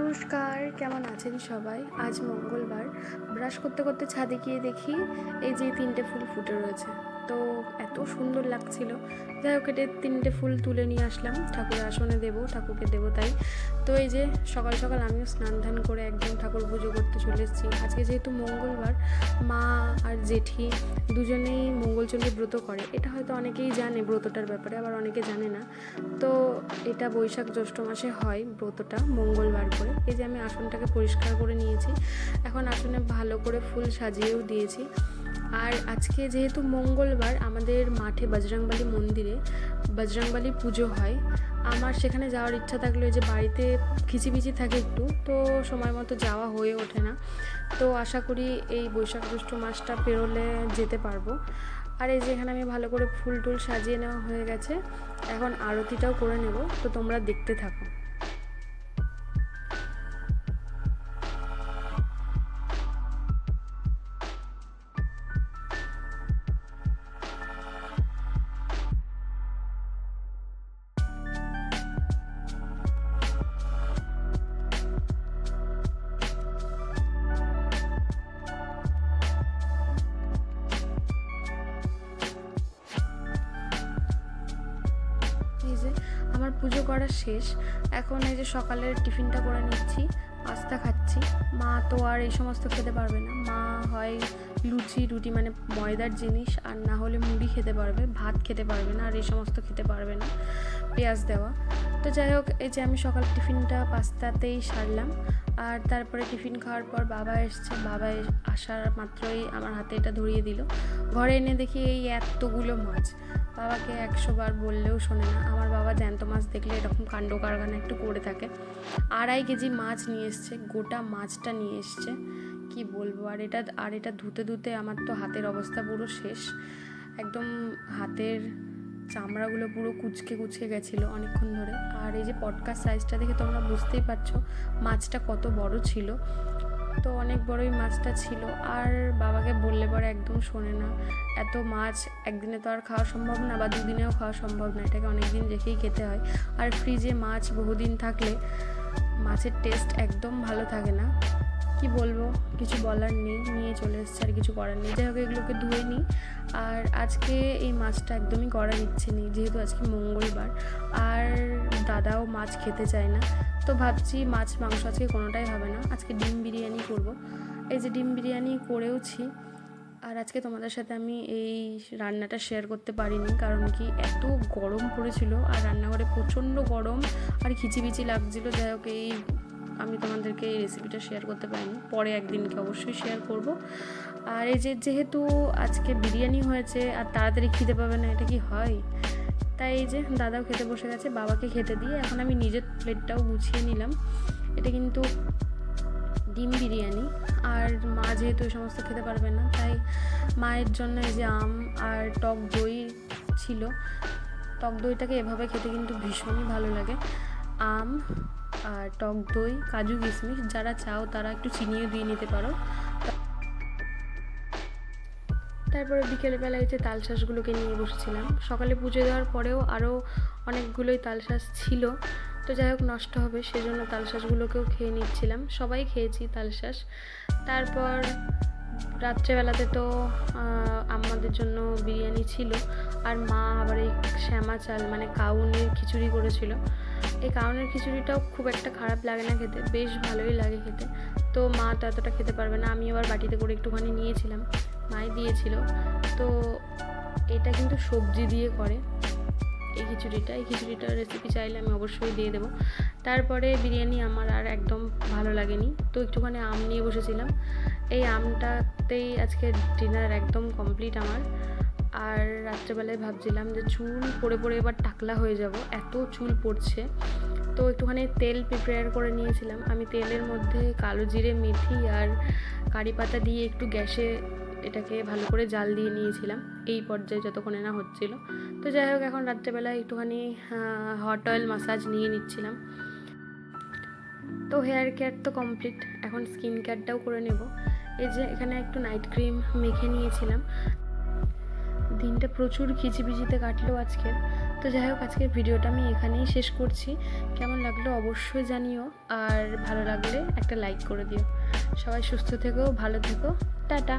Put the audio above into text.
নমস্কার, কেমন আছেন সবাই? আজ মঙ্গলবার। ব্রাশ করতে করতে ছাদে গিয়ে দেখি এই যে তিনটে ফুল ফুটে রয়েছে। তো এত সুন্দর লাগছিল। যাই হোক, এটা তিনটে ফুল তুলে নিয়ে আসলাম। ঠাকুরের আসনে দেবো, ঠাকুরকে দেবো তাই। তো এই যে সকাল সকাল আমিও স্নান ধান করে একদম ঠাকুর পুজো করতে চলে এসেছি। আজকে যেহেতু মঙ্গলবার, মা আর জেঠি দুজনেই মঙ্গলচণ্ডী ব্রত করে। এটা হয়তো অনেকেই জানে ব্রতটার ব্যাপারে, আবার অনেকে জানে না। তো এটা বৈশাখ জ্যৈষ্ঠ মাসে হয় ব্রতটা, মঙ্গলবার করে। এই যে আমি আসনটাকে পরিষ্কার করে নিয়েছি। এখন আসনে ভালো করে ফুল সাজিয়েও দিয়েছি। আর আজকে যেহেতু মঙ্গলবার আমাদের মাঠে বজরংবলী মন্দিরে বজরংবলী পুজো হয়। আমার সেখানে যাওয়ার ইচ্ছা থাকল যে বাড়িতে খিচিবিচি থাকে একটু, তো সময় মতো যাওয়া হয়ে ওঠে না। তো আশা করি এই বৈশাখ জ্যৈষ্ঠ মাসটা পেরোলে যেতে পারব। আর এই যে এখানে আমি ভালো করে ফুল টুল সাজিয়ে নেওয়া হয়ে গেছে, এখন আরতিটাও করে নেব, তো তোমরা দেখতে থাকো। এই যে আমার পুজো করা শেষ। এখন এই যে সকালের টিফিনটা করে নিচ্ছি, পাস্তা খাচ্ছি। মা তো আর এই সমস্ত খেতে পারবে না। মা হয় লুচি, রুটি মানে ময়দার জিনিস, আর না হলে মুড়ি খেতে পারবে, ভাত খেতে পারবে না, আর এই সমস্ত খেতে পারবে না, পেঁয়াজ দেওয়া। তো যাই হোক, এই যে আমি সকাল টিফিনটা পাস্তাতেই সারলাম। আর তারপরে টিফিন খাওয়ার পর বাবা এসছে। বাবা আসার মাত্রই আমার হাতে এটা ধরিয়ে দিল। ঘরে এনে দেখি এই এতগুলো মাছ। বাবাকে একশো বার বললেও শোনে না। আমার বাবা জ্যান্ত মাছ দেখলে এরকম কাণ্ড কারখানা একটু করে থাকে। আড়াই কেজি মাছ নিয়ে এসছে, গোটা মাছটা নিয়ে এসছে। কি বলব, আর এটা আর এটা ধুতে ধুতে আমার তো হাতের অবস্থা পুরো শেষ। একদম হাতের চামড়াগুলো পুরো কুচকে কুচকে গেছিল অনেকক্ষণ ধরে। আর এই যে পটকার সাইজটা দেখে তোমরা বুঝতেই পারছ, মাছটা কত বড় ছিল। তো অনেক বড়ই মাছটা ছিল। আর বাবাকে বললে পরে একদম শোনে না। এত মাছ একদিনে তো আর খাওয়া সম্ভব না বা দুদিনেও খাওয়া সম্ভব না, এটাকে অনেক দিন রেখেই খেতে হয়। আর ফ্রিজে মাছ বহুদিন থাকলে মাছের টেস্ট একদম ভালো থাকে না। কি বলব? কিছু বলার নেই, নিয়ে চলে এসছে আর কিছু করার নেই। যাই হোক, এগুলোকে ধুয়ে নিই। আর আজকে এই মাছটা একদমই করার ইচ্ছে নেই, যেহেতু আজকে মঙ্গলবার। আর দাদাও মাছ খেতে চায় না। তো ভাবছি মাছ, মাংস আজকে কোনোটাই হবে না। আজকে ডিম বিরিয়ানি করব। এই যে ডিম বিরিয়ানি করেওছি। আর আজকে তোমাদের সাথে আমি এই রান্নাটা শেয়ার করতে পারিনি, কারণ কি এত গরম পড়েছিল। আর রান্নাঘরে প্রচণ্ড গরম। আর খিচিবিচি লাগছিল। যাই হোক, এই আমি তোমাদেরকে এই রেসিপিটা শেয়ার করতে পারিনি। পরে একদিনকে অবশ্যই শেয়ার করব। আর এই যে, যেহেতু আজকে বিরিয়ানি হয়েছে আর তাড়াতাড়ি খিদে পাবে না, এটা কি হয়? তাই এই যে, দাদাও খেতে বসে গেছে, বাবাকে খেতে দিয়ে এখন আমি নিজের প্লেটটাও গুছিয়ে নিলাম। এটা কিন্তু ডিম বিরিয়ানি। আর মা যেহেতু এই সমস্ত খেতে পারবে না, তাই মায়ের জন্য এই যে আম আর টক দই ছিল। টক দইটাকে এভাবে খেতে কিন্তু ভীষণই ভালো লাগে। আম আর টক দই, কাজু কিশমিশ, যারা চাও তারা একটু চিনিও দিয়ে নিতে পারো। তারপরে বিকেলবেলা এই যে তালশাঁসগুলোকে নিয়ে বসেছিলাম। সকালে পুজো দেওয়ার পরেও আরও অনেকগুলোই তালশাঁস ছিল। তো যাই হোক, নষ্ট হবে, সেজন্য তালশাঁসগুলোকেও খেয়ে নিচ্ছিলাম। সবাই খেয়েছি তালশাঁস তারপর রাত্রেবেলাতে তো আমাদের জন্য বিরিয়ানি ছিল। আর মা আবার এই শ্যামা চাল মানে কাউনের খিচুড়ি করেছিল। এই কাউনের খিচুড়িটাও খুব একটা খারাপ লাগে না খেতে, বেশ ভালোই লাগে খেতে। তো মা তো এতটা খেতে পারবে না আমি আবার বাটিতে করে একটুখানি নিয়েছিলাম, মাই দিয়েছিল। তো এটা কিন্তু সবজি দিয়ে করে এই খিচুড়িটা, এই খিচুড়িটার রেসিপি চাইলে আমি অবশ্যই দিয়ে দেবো। তারপরে বিরিয়ানি আমার আর একদম ভালো লাগেনি, তো একটুখানি আম নিয়ে বসেছিলাম। এই আমটাতেই আজকে ডিনার একদম কমপ্লিট আমার। আর রাত্রেবেলায় ভাবছিলাম যে চুল পড়ে পড়ে এবার টাকলা হয়ে যাব, এত চুল পড়ছে। তো একটুখানি তেল প্রিপেয়ার করে নিয়েছিলাম। আমি তেলের মধ্যে কালো জিরে, মেথি আর কারি পাতা দিয়ে একটু গ্যাসে এটাকে ভালো করে জাল দিয়ে নিয়েছিলাম। এই পর্যায়ে যতক্ষণে না হচ্ছিল। তো যাই হোক, এখন রাত্রেবেলায় একটুখানি হট অয়েল মাসাজ নিয়ে নিচ্ছিলাম। তো হেয়ার কেয়ার তো কমপ্লিট এখন স্কিন কেয়ারটাও করে নেব। এই যে এখানে একটু নাইট ক্রিম মেখে নিয়েছিলাম। দিনটা প্রচুর খিচিবিচিতে কাটলো আজকে। তো যাই হোক, আজকের ভিডিওটা আমি এখানেই শেষ করছি। কেমন লাগল অবশ্যই জানিও, আর ভালো লাগলে একটা লাইক করে দিও। সবাই সুস্থ থেকো, ভালো থেকো, টাটা।